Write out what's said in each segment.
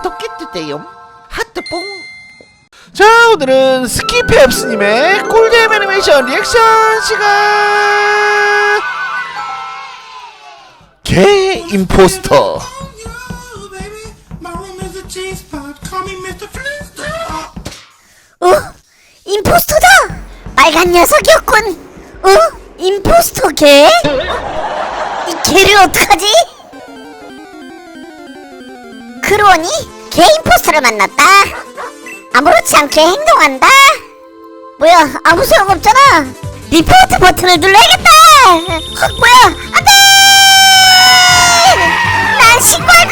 구독해주세요 하트뽕 자 오늘은 스키페프스님의 꿀잼 애니메이션 리액션 시간 개 임포스터. 어? 임포스터다! 빨간 녀석이었군! 어? 임포스터 개? 이 개를 어떡하지? 그러니 개 임포스터를 만났다. 아무렇지 않게 행동한다. 뭐야 아무 소용 없잖아. 리포트 버튼을 눌러야겠다. 헉 뭐야 안돼! 난 신고할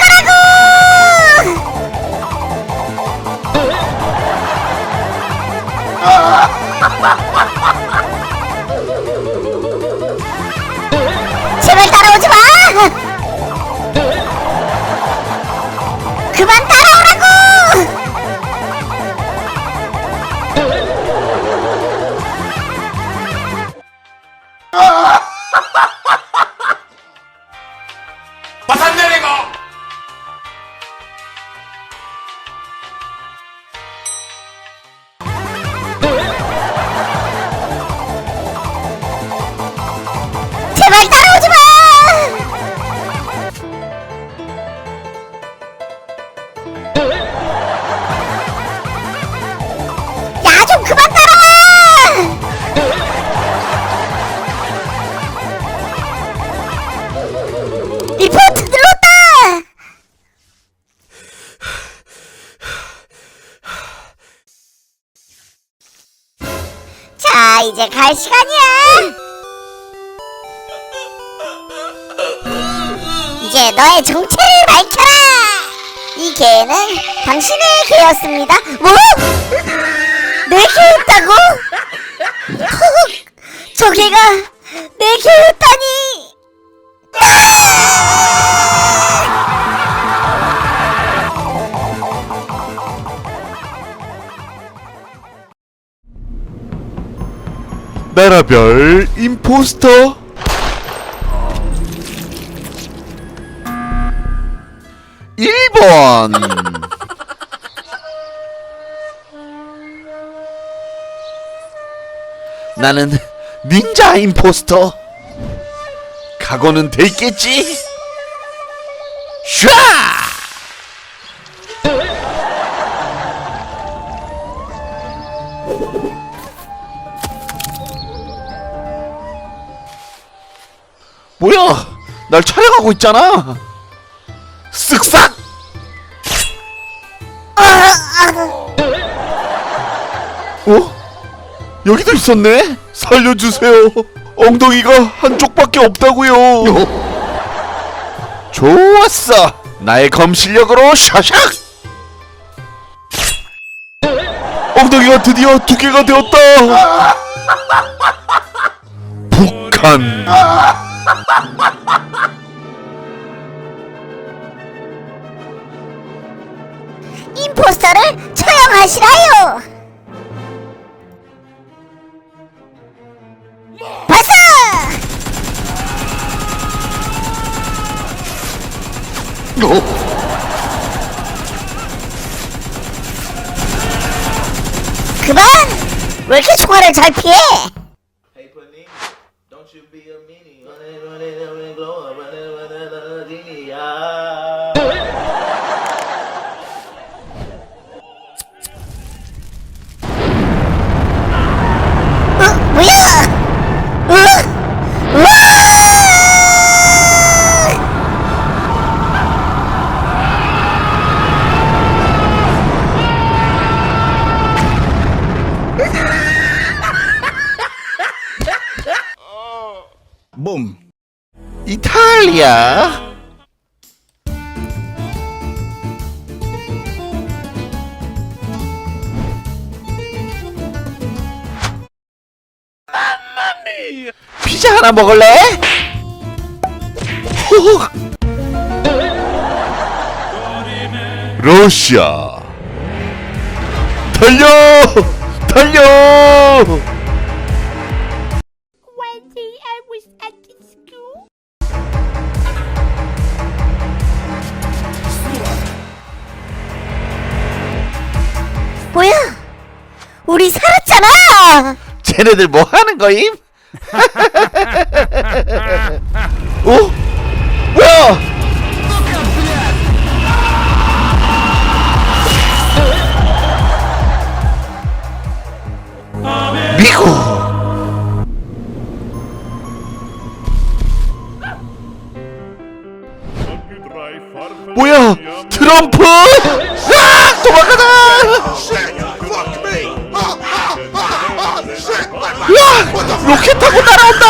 자 이제 갈 시간이야! 이제 너의 정체를 밝혀라! 이 개는 당신의 개였습니다. 뭐? 내 개였다고? 헉, 저 개가 내 개였다니! 나라별 임포스터 일번 나는 닌자 임포스터 각오는 돼 있겠지? 슈아! 뭐야? 날 촬영하고 있잖아. 쓱싹. 어? 여기도 있었네. 살려주세요. 엉덩이가 한쪽밖에 없다고요. 좋았어. 나의 검 실력으로 샤샥. 엉덩이가 드디어 두 개가 되었다. 북한. 임포스터를 처형하시라요! 발사! 어? 그만! 왜 이렇게 총알을 잘 피해? 어? 몸. 이탈리아. 하나 먹을래? 후. 러시아. 달려! 달려! Wendy, I was at school. 뭐야? 우리 살았잖아! 쟤네들 뭐 하는 거임? 어? 뭐야? 미국 뭐야 트럼프 온다!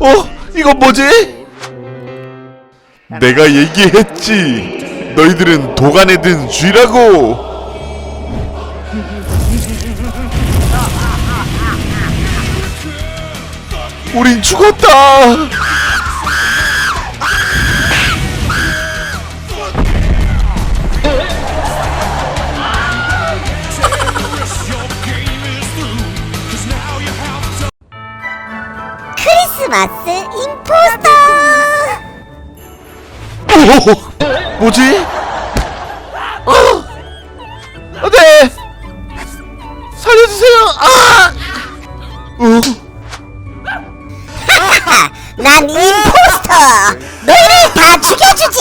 어? 이건 뭐지? 내가 얘기했지. 너희들은 도간에 든 쥐라고. 우린 죽었다 크리스마스 임포스터! 오, 뭐지? 어, 안돼, 살려주세요. 아, 어, 난 임포스터! 너희를 다 죽여주지!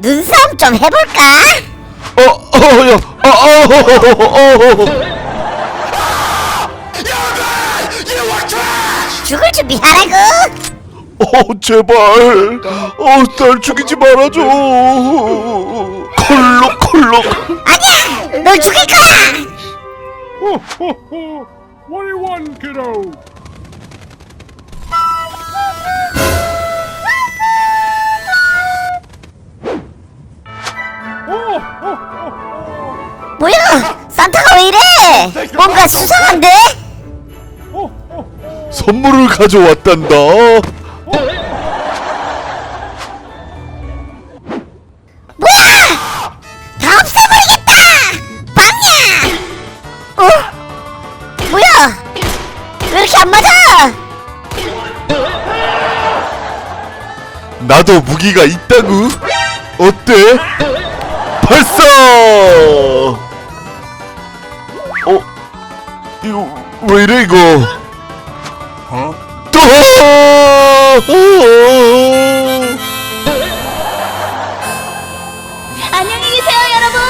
눈싸움 좀 해볼까? 어, 어, 야, 어, 어, 어, 어, 죽을 준비하라고! 어, 제발, 어, 날 죽이지 말아줘. 콜록, 콜록. 아니야! 널 죽일 거야! What do you want, kiddo? 뭐야? 산타가 왜 이래? 뭔가 수상한데? 선물을 가져왔단다. 뭐야! 다 없애버리겠다! 빵야! 어? 뭐야? 왜 이렇게 안 맞아? 나도 무기가 있다구. 어때? 발사! 어? 이거 왜 이래 이거? 안녕히 계세요, 여러분!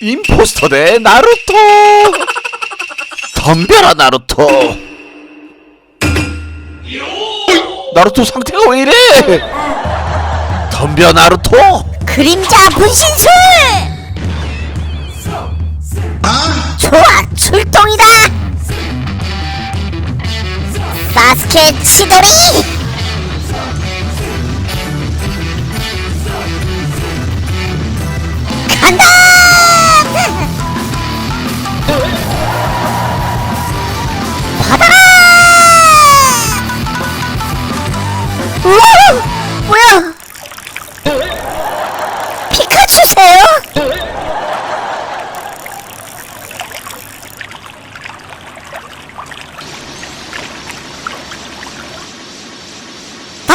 임포스터 대 나루토! 덤벼라 나루토! 나루토 상태가 왜 이래? 덤벼 나루토! 그림자 분신술! 좋아, 출동이다! 사스케 치도리! 간다!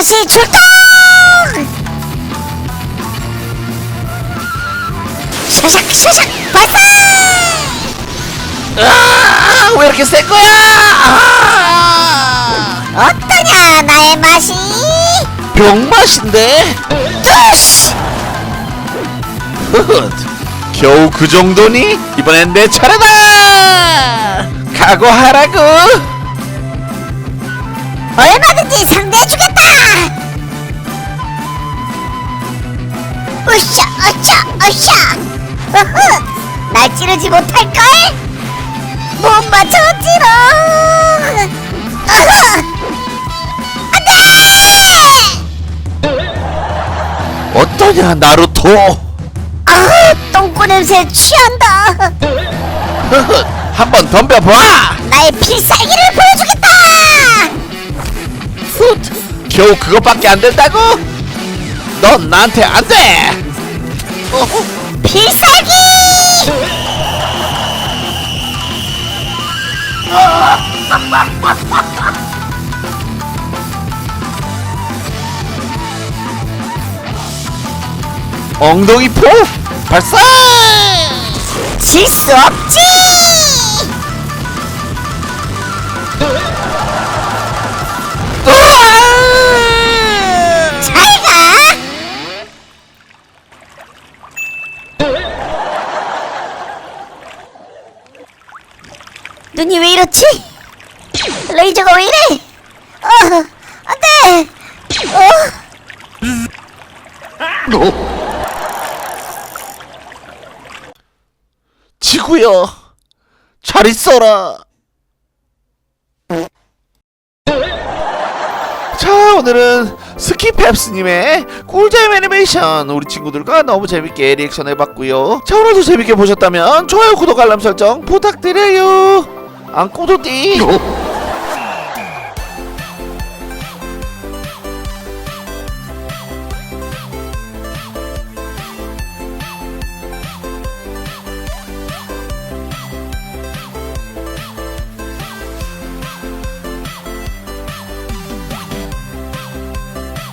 다시 출동! 샤샥 샤샥 발사! 아, 왜 이렇게 센 거야? 아, 어떠냐 나의 맛이? 병맛인데? 겨우 그 정도니? 이번엔 내 차례다! 각오하라고! 얼마든지 상대해주겠다! 으쌰 으쌰 으쌰 으흐 날 찌르지 못할걸? 못 맞췄지롱 으흐 안돼! 어떠냐, 나루토? 아 똥꼬 냄새 취한다 훗, 한번 덤벼봐! 나의 필살기를 보여주겠다 훗, 겨우 그것밖에 안 된다고? 넌 나한테 안 돼! 필살기 엉덩이 포 발사! 질 수 없지 눈이 왜 이렇지? 레이저가 왜 이래? 어 안 돼! 어? 지구여 잘 있어라. 자 오늘은 스키펩스님의 꿀잼 애니메이션. 우리 친구들과 너무 재밌게 리액션 해봤고요. 자 오늘도 재밌게 보셨다면 좋아요 구독 알람 설정 부탁드려요 안꼬도띠